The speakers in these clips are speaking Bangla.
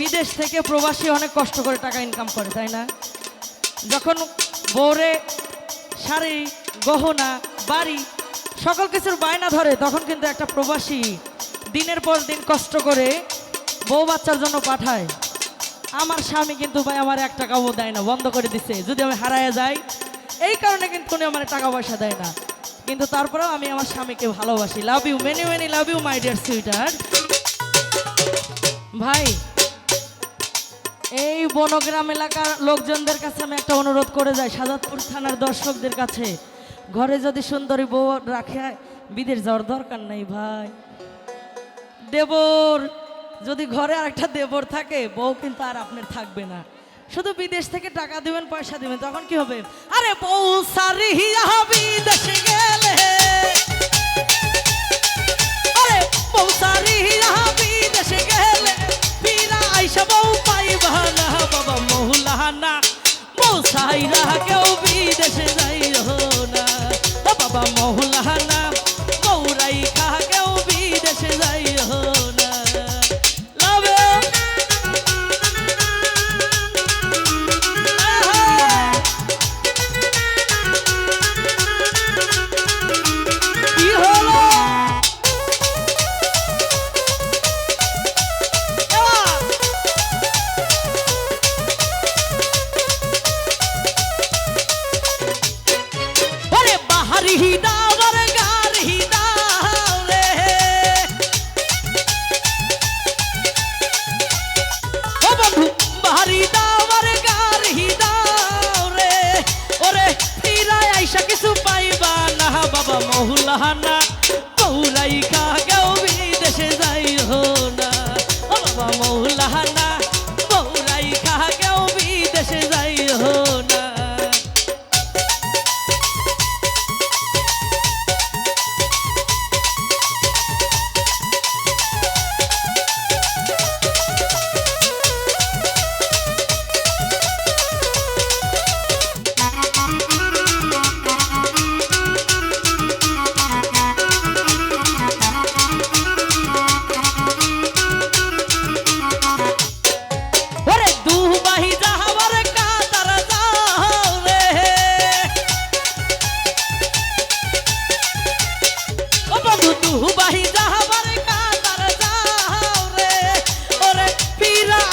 বিদেশ থেকে প্রবাসী অনেক কষ্ট করে টাকা ইনকাম করে, তাই না? যখন বউরে শাড়ি, গহনা, বাড়ি, সকল কিছুর বায়না ধরে, তখন কিন্তু একটা প্রবাসী দিনের পর দিন কষ্ট করে বউ বাচ্চার জন্য পাঠায়। আমার স্বামী কিন্তু ভাই আমার এক টাকাও দেয় না, বন্ধ করে দিছে। যদি আমি হারায় যাই, এই কারণে কিন্তু উনি আমার টাকা পয়সা দেয় না। কিন্তু তারপরেও আমি আমার স্বামীকে ভালোবাসি। Love you many many love you my dear sweeter ভাই এই বনগ্রাম এলাকার লোকজনদের কাছে আমি একটা অনুরোধ করে যাই, সাজাদপুর থানার দর্শকদের কাছে। ঘরে যদি সুন্দরী বউ রাখে, বিদেশ যাওয়ার দরকার নেই ভাই। দেবর, যদি ঘরে আরেকটা দেবর থাকে, বউ কিন্তু আর আপনার থাকবে না। শুধু বিদেশ থেকে টাকা দিবেন, পয়সা দিবেন, তখন কি হবে? আরে বউ সারি বিদেশে গেলে। সাইরা কেউ ওরে দাও রে গারি দাও রে ও বন্ধু বাহারি দাও রে গারি দাও রে ওরে ফিরায় আইসা কিছু পাইবা না বাবা মহুলানা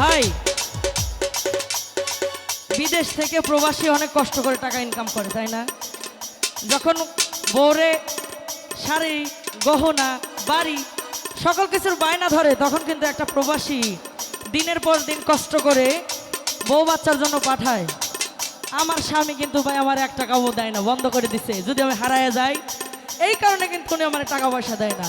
ভাই, বিদেশ থেকে প্রবাসী অনেক কষ্ট করে টাকা ইনকাম করে, তাই না? যখন বউরে শাড়ি, গহনা, বাড়ি সকল কিছুর বায়না ধরে, তখন কিন্তু একটা প্রবাসী দিনের পর দিন কষ্ট করে বউ বাচ্চার জন্য পাঠায়। আমার স্বামী কিন্তু ভাই আমার এক টাকাও দেয় না, বন্ধ করে দিছে। যদি আমি হারায় যাই, এই কারণে কিন্তু উনি আমার টাকা পয়সা দেয় না।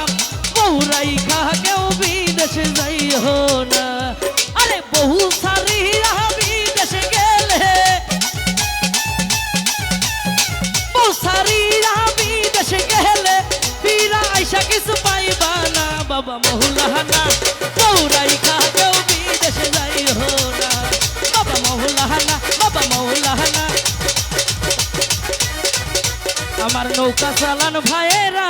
আইসা কিছু পাইবা না, বাবা মহুলাহানা পৌরাই খা, কেউ বিদেশে যাই হো না। বাবা মহুলাহানা বাবা মহুলাহানা আমার নৌকা চালান ভাইয়েরা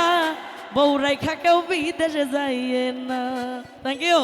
বউ রাইখা কেউ বিদেশে যাইয়ে না। Thank you